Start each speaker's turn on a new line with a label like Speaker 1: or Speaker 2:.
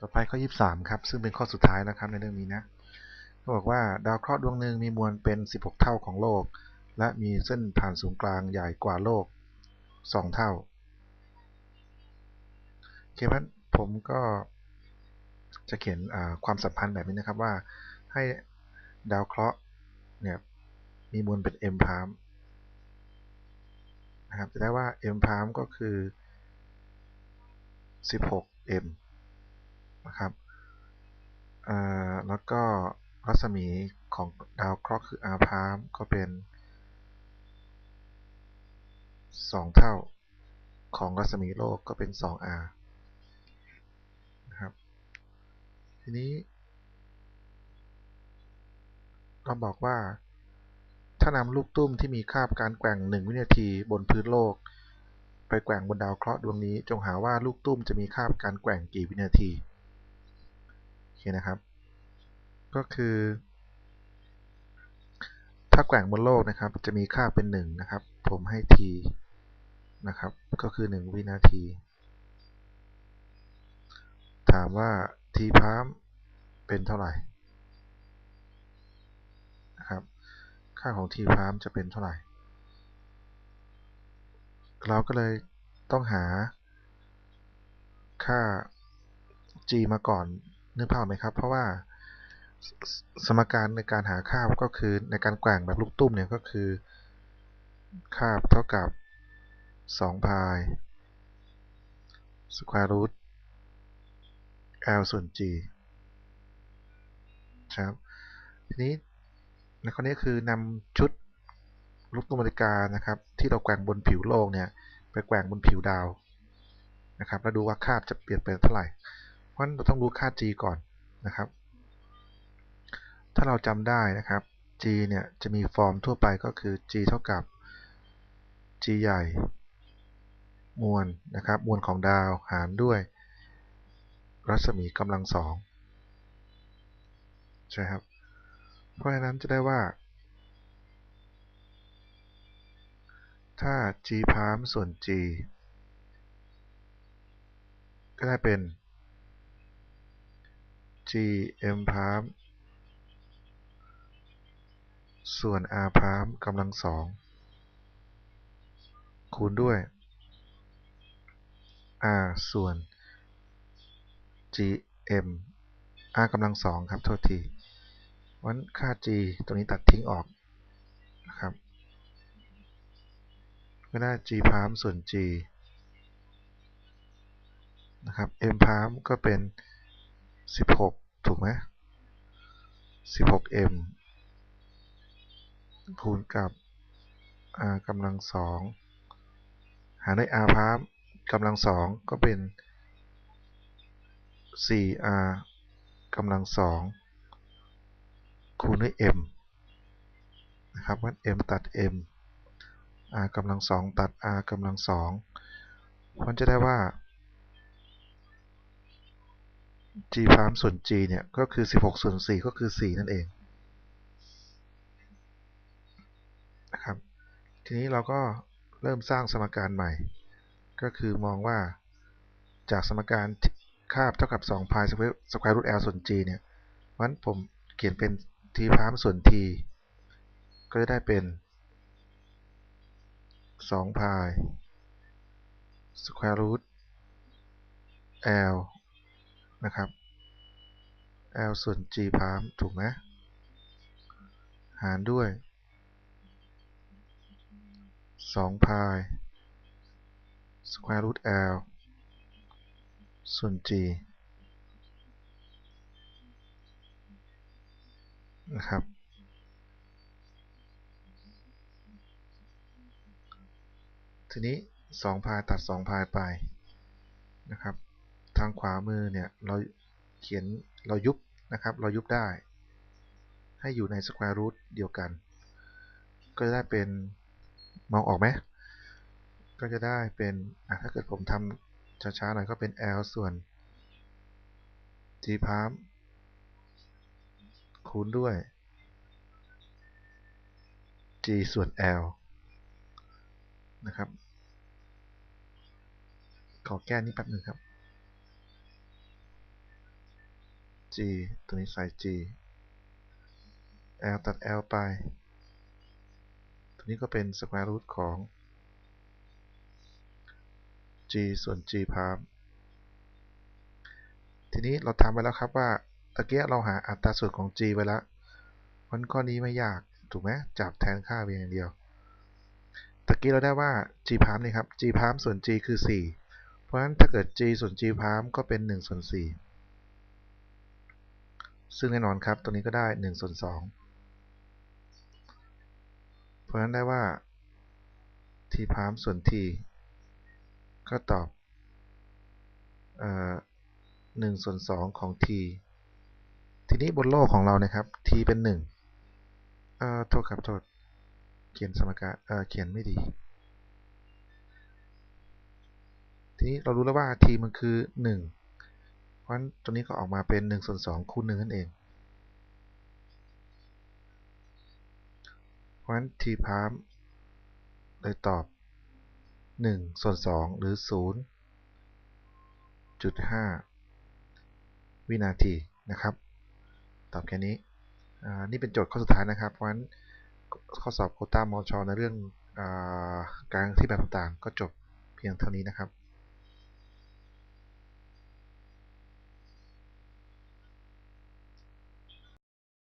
Speaker 1: ต่อไปข้อ 23 ครับ ซึ่งเป็นข้อสุดท้ายนะครับในเรื่องนี้นะเขาบอกว่าดาวเคราะห์ดวงหนึ่งมีมวลเป็น 16 เท่าของโลก และมีเส้นผ่านศูนย์กลางใหญ่กว่าโลก 2 เท่าโอเคพันผมก็จะเขียนความสัมพันธ์แบบนี้นะครับว่าให้ดาวเคราะห์เนี่ยมีมวลเป็น m พามนะครับจะได้ว่า m พามก็คือ 16m นะครับแล้วก็รัศมีของดาวเคราะห์คือ r พามก็เป็น 2 เท่าของรัศมีโลกก็เป็น 2r นะครับ ทีนี้ เราบอกว่า ถ้านำลูกตุ้มที่มีคาบการแกว่ง 1 วินาทีบนพื้นโลก ไปแกว่งบนดาวเคราะห์ดวงนี้ จงหาว่าลูกตุ้มจะมีคาบการแกว่งกี่วินาที คนะครับ ก็คือ ถ้าแกว่งบนโลกนะครับ จะมีค่าเป็น1นะครับ ผมให้ t นะครับ ก็คือ 1 วินาที ถามว่า t พามเป็นเท่าไหร่นะครับ ค่าของ t พามจะเป็นเท่าไหร่ เราก็เลยต้องหาค่า g มาก่อน นึกภาพไหมครับ เพราะว่าสมการในการหาค่าก็คือในการแกว่งแบบลูกตุ้มเนี่ยก็คือค่าเท่ากับ2พาย square root l ส่วน g ครับ ทีนี้ในข้อนี้คือนำชุดลูกตุ้มนาฬิกานะครับ ที่เราแกว่งบนผิวโลกเนี่ย ไปแกว่งบนผิวดาวนะครับ แล้วดูว่าค่าจะเปลี่ยนไปเท่าไหร่ เพราะฉะนั้นเราต้องรู้ค่า g ก่อนนะครับ ถ้าเราจำได้นะครับ g เนี่ยจะมีฟอร์มทั่วไปก็คือ g เท่ากับ g ใหญ่ มวลนะครับ มวลของดาวหารด้วย รัศมีกำลังสองใช่ครับ เพราะฉะนั้นจะได้ว่า ถ้า g พามส่วน g ก็ได้เป็น g m พาร์มส่วน r พาร์มกำลังสองคูณด้วย r ส่วน gm r กำลังสองครับ โทษทีวันค่า g ตรงนี้ตัดทิ้งออกนะครับก็ได้ g พาร์มส่วน g นะครับ m พาร์มก็เป็น 16ถูกไหม 16m คูณกับ r กำลังสองหารด้วย r พามกำลังสองก็เป็น 4r กำลังสองคูณด้วย m นะครับว่า m ตัด m r กำลังสองตัด r กำลังสองมันจะได้ว่า g พามส่วน g เนี่ยก็คือ 16 ส่วน 4 ก็คือ 4 นั่นเองนะครับทีนี้เราก็เริ่มสร้างสมการใหม่ ก็คือมองว่าจากสมการคาบเท่ากับ2พายสแควร์รูท l ส่วน g เนี่ยมันผมเขียนเป็น t พามส่วน t ก็จะได้เป็น2พายสแควร์รูท l นะครับ l ส่วน g พามถูกไหมหารด้วย2พาย square root l ส่วน g นะครับ ทีนี้ 2 พายตัด 2 พายไปนะครับางขวามือเนี่ยเราเขียนเรายุบนะครับเรายุบได้ ให้อยู่ใน square root เดียวกัน ก็จะได้เป็นมองออกไหมก็จะได้เป็นถ้าเกิดผมทำช้าๆหน่อยก็เป็น l ส่วน g พามคูณด้วย g ส่วน l นะครับ ขอแก้นี้แป๊บหนึ่งครับ g ตัวนี้ใส่ g l ตัด l ไป ตัวนี้ก็เป็น square root ของ g ส่วน g พามทีนี้เราทำไปแล้วครับว่าตะเกียเราหาอัตราส่วนของ g ไว้แล้วมันข้อนี้ไม่ยาก ถูกไหมจับแทนค่าเพียงอย่างเดียว ตะกี้เราได้ว่า g พามนี่ครับ g พามส่วน g คือ 4 เพราะฉะนั้นถ้าเกิด g ส่วน g พามก็เป็น1ส่วน4 ซึ่งแน่นอนครับ ตัวนี้ก็ได้1ส่วน2เพราะฉะนั้นได้ว่า t พามส่วน t ก็ตอบเอ่อ1ส่วน2ของ t ทีนี้บนโลกของเรานะครับ t เป็น1เอ่อโทษครับโทษ เขียนสมการเอ่อเขียนไม่ดี ทีนี้เรารู้แล้วว่า t มันคือ1 เพราะฉะนั้นตัวนี้ก็ออกมาเป็น1ส่วน2คูณ1นั่นเอง เพราะฉะนั้น t พามเลยตอบ 1 ส่วน 2 หรือ 0.5 วินาทีนะครับ ตอบแค่นี้ นี่เป็นโจทย์ข้อสุดท้ายนะครับ เพราะฉะนั้นข้อสอบโคต้ามอชอในเรื่องอการที่แบบต่างๆ ก็จบเพียงเท่านี้นะครับ